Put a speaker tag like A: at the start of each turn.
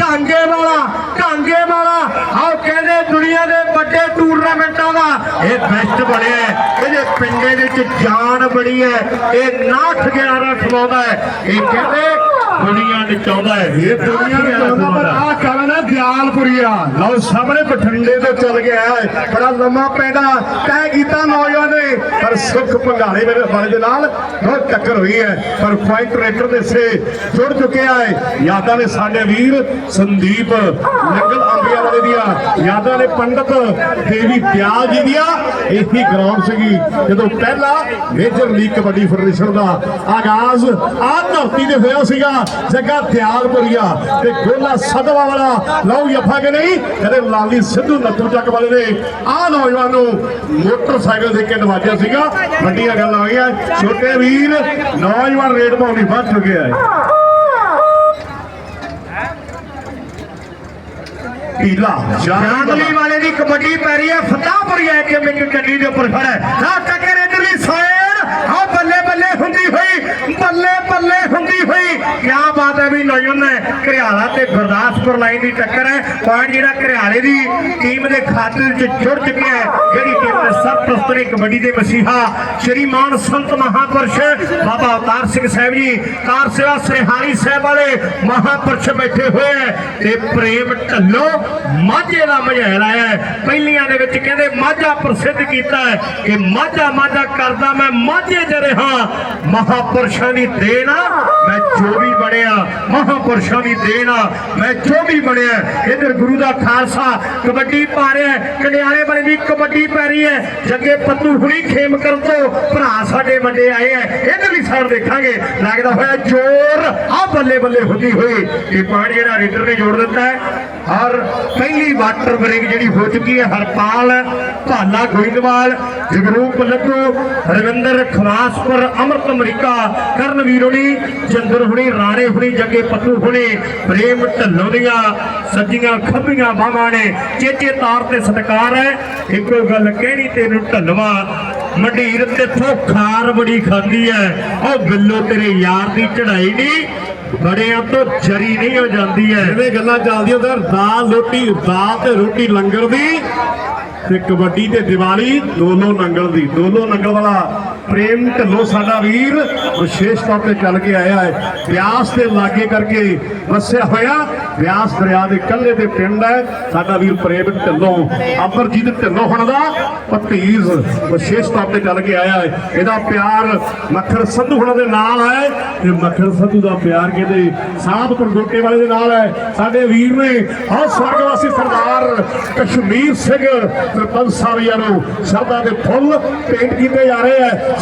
A: ਢਾਂਗੇ ਵਾਲਾ ਢਾਂਗੇ ਵਾਲਾ। ਆਓ ਕਹਿੰਦੇ ਦੁਨੀਆ ਦੇ ਵੱਡੇ ਟੂਰਨਾਮੈਂਟਾਂ ਦਾ। ਇਹ ਬੈਸਟ ਬਣਿਆ ਹੈ। ਇਹਦੇ ਪਿੰਡੇ ਦੇ ਵਿੱਚ ਜਾਨ ਬੜੀ ਹੈ। ਇਹ 9 11 ਖਵਾਉਂਦਾ ਹੈ। ਇਹ ਕਹਿੰਦੇ ਦੁਨੀਆ ਨੇ ਚਾਹੁੰਦਾ ਹੈ।
B: ਇਹ ਦੁਨੀਆ ਨੂੰ ਪਰ ਆਹ ਕਾਰਨ ਹੈ ਲਓ ਸਾਹਮਣੇ ਬਠਿੰਡੇ ਤੋਂ ਚੱਲ ਗਿਆ ਹੈ। ਬੜਾ ਲੰਮਾ ਪੈਂਦਾ। ਤੈਅ ਕੀਤਾ ਨੌਜਵਾਨ ਨੇ, ਪਰ ਸੁਖ ਭੰਗਾਲੇ ਮੇਰੇ ਵਾਲੇ ਦੇ ਨਾਲ ਬਹੁਤ ਟੱਕਰ ਹੋਈ ਹੈ। ਪਰ ਪੁਆਇੰਟ ਰੇਟਰ ਦੇ ਸੇ ਜੁੜ ਚੁੱਕਿਆ ਹੈ। ਯਾਦਾਂ ਨੇ ਸਾਡੇ ਵੀਰ ਸੰਦੀਪ ਨੰਗਲ ਅੰਬੀਆਂ ਵਾਲੇ ਦੀਆਂ। ਯਾਦਾਂ ਨੇ ਪੰਡਤ ਦੇਵੀ ਪਿਆਲ ਜੀ ਦੀਆਂ। ਇਹੀ ਗਰਾਊਂਡ ਸੀਗੀ, ਜਦੋਂ ਪਹਿਲਾ ਮੇਜਰ ਲੀਗ ਕਬੱਡੀ ਫੈਡਰੇਸ਼ਨ ਦਾ ਆਗਾਜ਼ ਆ ਧਰਤੀ ਤੇ ਹੋਇਆ ਸੀਗਾ, ਜੱਗਾ ਦਿਆਲਪੁਰੀਆ ਤੇ ਗੋਲਾ ਸਦਵਾ ਵਾਲਾ। ਲਓ ਯਫਾ ਕੇ ਨਹੀਂ। ਕਦੇ ਲਾਲੀ ਸਿੱਧੂ ਨੱਥੂ ਚੱਕ ਵਾਲੇ ਨੇ। ਆ ਨੌਜਵਾਨ ਨੂੰ ਮੋਟਰਸਾਈਕਲ ਦੇ ਕੇ ਨਵਾਜਿਆ ਸੀਗਾ। ਵੱਡੀਆਂ ਗੱਲਾਂ ਹੋਈਆਂ ਛੋਟੇ ਵੀਰ ਨੌਜਵਾਨ ਰੇਡ ਪਾਉਣੀ ਵੱਧ ਚੁੱਕਿਆ ਹੈ। ਪੀਲਾ
A: ਜਾਨਲੀ ਵਾਲੇ। ਦੀ ਕਬੱਡੀ ਪੈ ਰਹੀ ਹੈ। ਫਤਾਹਪੁਰੀਆ ਇੱਕ ਮਿੰਟ ਕੰਨੀ ਦੇ ਉੱਪਰ ਖੜਾ ਹੈ। ਨਾ ਟੱਕਰ ਇਧਰਲੀ ਸਾਈਡ ਆ ਬੱਲੇ ਬੱਲੇ ਹੁੰਦੀ ਹੋਈ ਬੱਲੇ ਬੱਲੇ ਹੁੰਦੀ ਹੋਈ ਕੀ ਬਾਤ ਹੈ ਵੀ ਨੌਜਵਾਨ ਨੇ ਘਰਿਆਲਾ ਤੇ ਗੁਰਦਾਸਪੁਰ ਲਾਈਨ ਦੀ ਟੱਕਰ ਹੈ। ਪੁਆਇੰਟ ਜਿਹੜਾ ਘਰਿਆਲੇ ਦੀ ਟੀਮ ਦੇ ਖਾਤੇ ਵਿੱਚ ਜੁੜ ਚੁੱਕਿਆ ਹੈ। ਜਿਹੜੀ ਟੀਮ ਦੇ ਸਰਪ੍ਰਸਤ ਕਬੱਡੀ ਦੇ ਮਸੀਹਾ ਸ਼੍ਰੀਮਾਨ ਸੰਤ ਮਹਾਪੁਰਸ਼, ਬਾਬਾ ਅਵਤਾਰ ਸਿੰਘ ਸਾਹਿਬ ਜੀ, ਕਾਰ ਸੇਵਾ ਸਰਹਾਲੀ ਸਾਹਿਬ ਵਾਲੇ ਮਹਾਪੁਰਸ਼ ਬੈਠੇ ਹੋਏ ਹੈ। ਤੇ ਪ੍ਰੇਮ ਢੱਲੋ ਮਾਝੇ ਦਾ ਮਝੈਲ ਆਇਆ ਪਹਿਲੀਆਂ ਦੇ ਵਿੱਚ ਕਹਿੰਦੇ ਮਾਝਾ ਪ੍ਰਸਿੱਧ ਕੀਤਾ ਹੈ ਕਿ ਮਾਝਾ ਮਾਝਾ ਕਰਦਾ ਮੈਂ ਮਾਝੇ ਚ ਰਿਹਾ ਮਹਾਪੁਰਸ਼ਾਂ ਦੀ ਦੇਣ ਮੈਂ ਜੋ ਵੀ ਬਣਿਆ ਮਹਾਪੁਰਸ਼ਾਂ ਦੀ ਦੇਣ ਆ। ਮੈਂ ਜੋ ਵੀ ਬਣਿਆ, ਇਧਰ ਗੁਰੂ ਦਾ ਖਾਲਸਾ ਕਬੱਡੀ ਪਾ ਰਿਹਾ ਹੈ ਕੰਡਿਆਲੇ ਵਾਲੇ ਦੀ ਕਬੱਡੀ ਪੈ ਰਹੀ ਹੈ। ਜੱਗੇ ਪੱਤੂ ਹੁਣੀ ਖੇਮ ਕਰਨ ਤੋਂ ਭਰਾ ਸਾਡੇ ਵੱਡੇ ਆਏ ਹੈ। ਇਧਰ ਵੀ ਸਾਰ ਦੇਖਾਂਗੇ। ਲੱਗਦਾ ਹੋਇਆ ਜ਼ੋਰ ਆ ਬੱਲੇ ਬੱਲੇ ਹੁੰਦੀ ਹੋਈ। ਇਹ ਪਾਣੀ ਜਿਹੜਾ ਰੀਡਰ ਨੇ ਜੋੜ ਦਿੱਤਾ ਹੈ। ਔਰ ਪਹਿਲੀ ਵਾਟਰ ਬ੍ਰੇਕ ਜਿਹੜੀ ਹੋ ਚੁੱਕੀ ਹੈ, ਹਰਪਾਲ ਭਾਲਾ ਗੋਇੰਦਵਾਲ, ਜਗਰੂਪ ਲੱਡੂ, ਰਵਿੰਦਰ ਖਵਾਸਪੁਰ ਅਮਰਤ ਅਮਰੀਕਾ ਕਰਨ ਹੁਣੀ ਚੰਦਰ ਹੁਣੀ, ਰਾਣੇ ਹੁਣੀ, ਜੱਗੇ ਪੱਤੂ ਹੁਣੀ, ਪ੍ਰੇਮ ਢੱਲੋਂ ਦੀਆਂ ਸੱਜੀਆਂ ਖੱਬੀਆਂ ਬਾਹਾਂ ਨੇ, ਚੇਚੇ ਤਾਰ ਤੇ ਸਤਕਾਰ ਹੈ। ਇੱਕੋ ਗੱਲ ਕਹਿਣੀ ਤੈਨੂੰ, ਢੱਲਵਾ, ਮੰਡੀਰ ਤੇ ਖਾਰ ਬੜੀ ਖਾਂਦੀ ਹੈ। ਉਹ ਬਿੱਲੋ ਤੇਰੇ ਯਾਰ ਦੀ ਚੜਾਈ ਨਹੀਂ ਬੜਿਆਂ ਤੋਂ ਜਰੀ ਨਹੀਂ ਹੋ ਜਾਂਦੀ ਹੈ।
B: ਐਵੇਂ ਗੱਲਾਂ ਚੱਲਦੀਆਂ ਤਾਂ ਦਾਲ ਰੋਟੀ, ਦਾਲ ਤੇ ਰੋਟੀ ਲੰਗਰ ਦੀ। ਤੇ ਕਬੱਡੀ ਤੇ ਦੀਵਾਲੀ ਦੋਨੋਂ ਨੰਗਲ ਦੀ। ਦੋਨੋਂ ਨੰਗਲ ਵਾਲਾ ਪ੍ਰੇਮ ਢੱਲੋ ਸਾਡਾ ਵੀਰ ਵਿਸ਼ੇਸ਼ ਤੌਰ ਤੇ ਚੱਲ ਕੇ ਆਇਆ ਹੈ। ਬਿਆਸ ਦੇ ਲਾਗੇ ਕਰਕੇ ਵਸਿਆ ਹੋਇਆ। ਬਿਆਸ ਦਰਿਆ ਦੇ ਕੰਢੇ ਤੇ ਪਿੰਡ ਹੈ। ਸਾਡਾ ਵੀਰ ਪ੍ਰੇਮ ਢੱਲੋ, ਅਮਰਜੀਤ ਢੱਲੋ ਹੁਣ ਦਾ ਭਤੀਜ ਵਿਸ਼ੇਸ਼ ਤੌਰ ਤੇ ਚੱਲ ਕੇ ਆਇਆ ਹੈ। ਇਹਦਾ ਪਿਆਰ ਮੱਖਰ ਸੰਧੂ ਹੁਣਾਂ ਦੇ ਨਾਲ ਹੈ ਤੇ ਮੱਖਰ ਸੰਧੂ ਦਾ ਪਿਆਰ ਕਹਿੰਦੇ ਸਾਧ ਪਰਗੋਟੇ ਵਾਲੇ ਦੇ ਨਾਲ ਹੈ। ਸਾਡੇ ਵੀਰ ਨੇ ਆਹ ਸਵਰਗਵਾਸੀ ਸਰਦਾਰ ਕਸ਼ਮੀਰ ਸਿੰਘ ਸਰਪੰਚ ਸਾਹਿਬ ਜੀ ਨੂੰ ਸ਼ਰਧਾ ਦੇ ਫੁੱਲ ਭੇਂਟ ਕੀਤੇ ਜਾ ਰਹੇ ਹੈ